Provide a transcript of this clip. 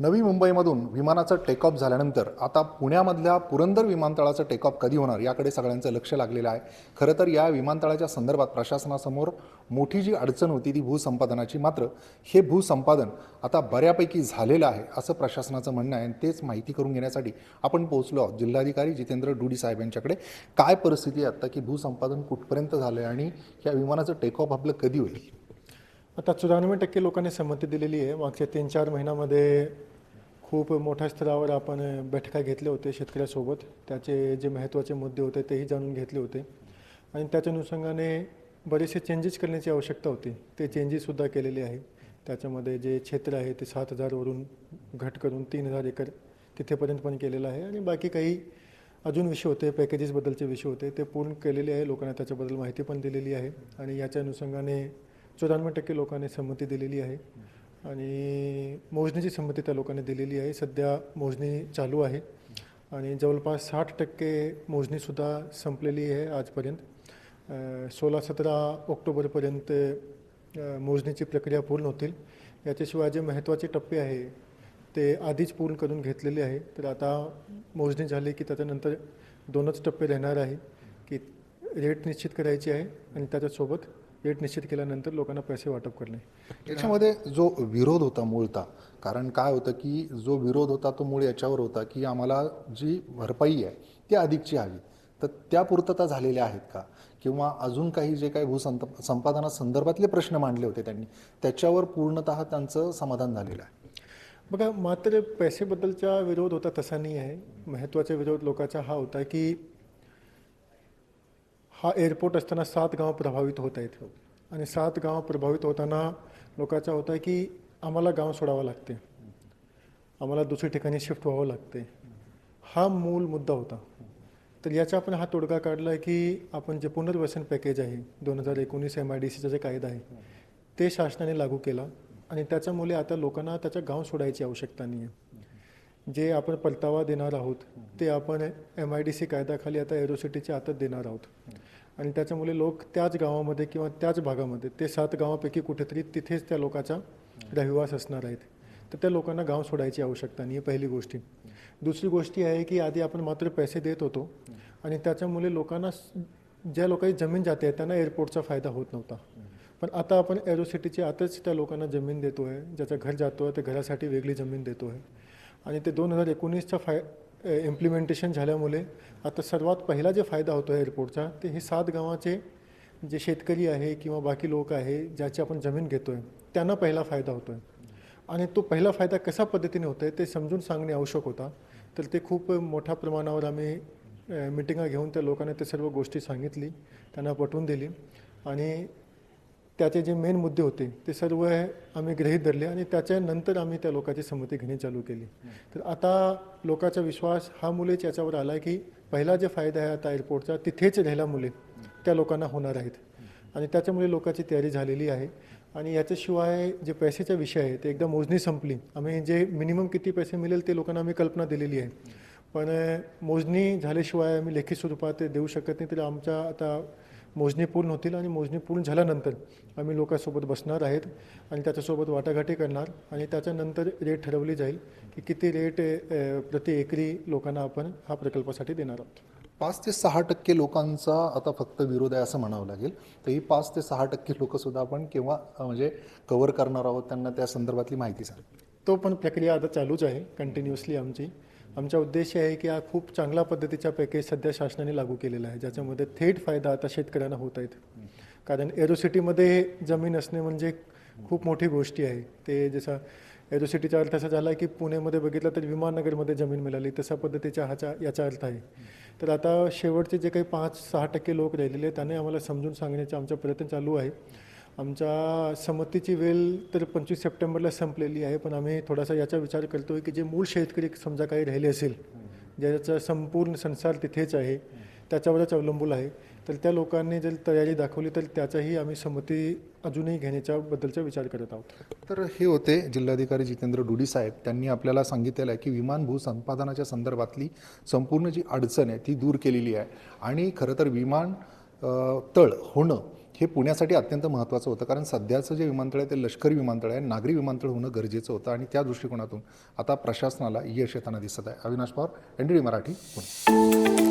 नवी मुंबईमधून विमानाचं टेकऑफ झाल्यानंतर आता पुण्यामधल्या पुरंदर विमानतळाचं टेकऑफ कधी होणार याकडे सगळ्यांचं लक्ष लागलेलं आहे. खरं तर या विमानतळाच्या संदर्भात प्रशासनासमोर मोठी जी अडचण होती ती भूसंपादनाची. मात्र हे भूसंपादन आता बऱ्यापैकी झालेलं आहे असं प्रशासनाचं म्हणणं आहे आणि तेच माहिती करून घेण्यासाठी आपण पोहोचलो आहोत. जिल्हाधिकारी जितेंद्र डुडी साहेब यांच्याकडे. काय परिस्थिती आहे आता की भूसंपादन कुठपर्यंत झालं आहे आणि या विमानाचं टेकऑफ आपलं कधी होईल? आता चौऱ्याण्णव टक्के लोकांनी संमती दिलेली आहे. मागच्या तीन चार महिन्यामध्ये खूप मोठ्या स्तरावर आपण बैठका घेतल्या होते शेतकऱ्यासोबत. त्याचे जे महत्त्वाचे मुद्दे होते तेही जाणून घेतले होते. आणि त्याच्या अनुषंगाने बरेचसे चेंजेस करण्याची आवश्यकता होती. ते चेंजेससुद्धा केलेले आहे. त्याच्यामध्ये जे क्षेत्र आहे ते सात हजारवरून घट करून तीन हजार एकर तिथेपर्यंत पण केलेलं आहे. आणि बाकी काही अजून विषय होते पॅकेजेसबद्दलचे विषय होते ते पूर्ण केलेले आहे. लोकांना त्याच्याबद्दल माहिती पण दिलेली आहे. आणि याच्या अनुषंगाने चौऱ्याण्णव टक्के लोकांनी संमती दिलेली आहे. आणि मोजणीची संमती त्या लोकांनी दिलेली आहे. सध्या मोजणी चालू आहे. आणि जवळपास साठ टक्के मोजणीसुद्धा संपलेली आहे आजपर्यंत. सोळा सतरा ऑक्टोबरपर्यंत मोजणीची प्रक्रिया पूर्ण होतील. याच्याशिवाय जे महत्त्वाचे टप्पे आहे ते आधीच पूर्ण करून घेतलेले आहे. तर आता मोजणी झाली की त्याच्यानंतर दोनच टप्पे राहणार आहे की रेट निश्चित करायची आहे आणि त्याच्यासोबत रेट निश्चित केल्यानंतर लोकांना पैसे वाटप करणे. याच्यामध्ये जो विरोध होता मूळता कारण काय होतं की जो विरोध होता तो मूळ याच्यावर होता की आम्हाला जी भरपाई आहे ती अधिकची हवी. तर त्या पूर्तता झालेल्या आहेत का? किंवा अजून काही जे काही भूसंत संपादनासंदर्भातले प्रश्न मांडले होते त्यांनी त्याच्यावर पूर्णतः त्यांचं समाधान झालेलं आहे. बघा मात्र पैसेबद्दलचा विरोध होता तसा नाही आहे. महत्त्वाचा विरोध लोकांचा हा होता की हा एअरपोर्ट असताना सात गावं प्रभावित होत आहेत. आणि सात गावं प्रभावित होताना लोकांचा होता की आम्हाला गाव सोडावं लागते. आम्हाला दुसऱ्या ठिकाणी शिफ्ट व्हावं लागते. हा मूल मुद्दा होता. तर याचा आपण हा तोडगा काढला आहे की आपण जे पुनर्वसन पॅकेज आहे दोन हजार एकोणीस एम आय डी सीचा जे कायदा आहे ते शासनाने लागू केला आणि त्याच्यामुळे आता लोकांना त्याचं गाव सोडायची आवश्यकता नाही आहे जे आपण परतावा देणार आहोत ते आपण एम आय डी सी कायद्याखाली आता एरोसिटीच्या हातात देणार आहोत. आणि त्याच्यामुळे लोक त्याच गावामध्ये किंवा त्याच भागामध्ये ते सात गावापैकी कुठेतरी तिथेच त्या लोकांचा रहिवास असणार आहेत. तर त्या लोकांना गाव सोडायची आवश्यकता नाही आहे पहिली गोष्टी. दुसरी गोष्टी आहे की आधी आपण मात्र पैसे देत होतो आणि त्याच्यामुळे लोकांना ज्या लोकांची जमीन जाते आहे त्यांना एअरपोर्टचा फायदा होत नव्हता. पण आता आपण एरोसिटीची आताच त्या लोकांना जमीन देतो आहे ज्याचं घर जातो आहे त्या घरासाठी वेगळी जमीन देतो आहे आणि ते दोन हजार एकोणीसचा फाय इम्प्लिमेंटेशन झाल्यामुळे आता सर्वात पहिला जे फायदा होतो आहे एअरपोर्टचा ते हे सात गावाचे जे शेतकरी आहे किंवा बाकी लोक आहे ज्याची आपण जमीन घेतो आहे त्यांना पहिला फायदा होतो आहे आणि तो पहिला फायदा कशा पद्धतीने होतो आहे ते समजून सांगणे आवश्यक होता. तर ते खूप मोठ्या प्रमाणावर आम्ही मिटिंगा घेऊन त्या लोकांना ते सर्व गोष्टी सांगितली त्यांना पटवून दिली. आणि त्याचे जे मेन मुद्दे होते ते सर्व आम्ही गृहीत धरले आणि त्याच्यानंतर आम्ही त्या लोकांची संमती घेणे चालू केली. तर आता लोकांचा विश्वास हा मुलेच याच्यावर आला की पहिला जे फायदा आहे आता एअरपोर्टचा तिथेच राहिला मुले. त्या लोकांना होणार आहेत. आणि त्याच्यामुळे लोकांची तयारी झालेली आहे. आणि याच्याशिवाय जे पैशाचा विषय आहे ते एकदा मोजणी संपली. आम्ही जे मिनिमम किती पैसे मिळेल ते लोकांना आम्ही कल्पना दिलेली आहे. पण मोजणी झाल्याशिवाय आम्ही लेखी स्वरूपात ते देऊ शकत नाही. तर आमच्या आता मोजणी पूर्ण होतील आणि मोजणी पूर्ण झाल्यानंतर आम्ही लोकांसोबत बसणार आहेत आणि त्याच्यासोबत वाटाघाटी करणार आणि त्याच्यानंतर रेट ठरवली जाईल की किती रेट प्रति एकरी लोकांना आपण हा प्रकल्पासाठी देणार आहोत. पाच ते सहा टक्के लोकांचा आता फक्त विरोध आहे असं म्हणावं लागेल. तर ही पाच ते सहा टक्के लोकंसुद्धा आपण केव्हा म्हणजे कव्हर करणार आहोत त्यांना त्या संदर्भातली माहिती सांग तो पण प्रक्रिया आता चालूच आहे कंटिन्युअसली आमची. आमचा उद्देश आहे की हा खूप चांगल्या पद्धतीचा पॅकेज सध्या शासनाने लागू केलेला आहे ज्याच्यामध्ये थेट फायदा आता शेतकऱ्यांना होत आहेत. कारण एरोसिटीमध्ये जमीन असणे म्हणजे खूप मोठी गोष्टी आहे. ते जसं एरोसिटीचा अर्थ असा झाला की पुण्यामध्ये बघितलं तर विमाननगरमध्ये जमीन मिळाली तसा पद्धतीचा हाचा याचा अर्थ आहे. तर आता शेवटचे जे काही पाच सहा टक्के लोक राहिलेले आहेत त्याने आम्हाला समजून सांगण्याचा आमचा प्रयत्न चालू आहे. आमच्या संमतीची वेळ तर पंचवीस सप्टेंबरला संपलेली आहे पण आम्ही थोडासा याचा विचार करतो आहे की जे मूळ शेतकरी समजा काही राहिले असेल ज्याचा संपूर्ण संसार तिथेच आहे त्याच्यावरच अवलंबून आहे तर त्या लोकांनी जर तयारी दाखवली तर त्याचाही आम्ही संमती अजूनही घेण्याच्या बद्दलचा विचार करत आहोत. तर हे होते जिल्हाधिकारी जितेंद्र डुडी साहेब. त्यांनी आपल्याला सांगितलेलं आहे की विमान भूसंपादनाच्या संदर्भातली संपूर्ण जी अडचण आहे ती दूर केलेली आहे. आणि खरं तर विमान तळ होणं हे पुण्यासाठी अत्यंत महत्त्वाचं होतं. कारण सध्याचं जे विमानतळ आहे ते लष्करी विमानतळ आहे. नागरी विमानतळ होणं गरजेचं होतं आणि त्या दृष्टिकोनातून आता प्रशासनाला यश येताना दिसत आहे. Avinash Pawar N D Marathi Pune.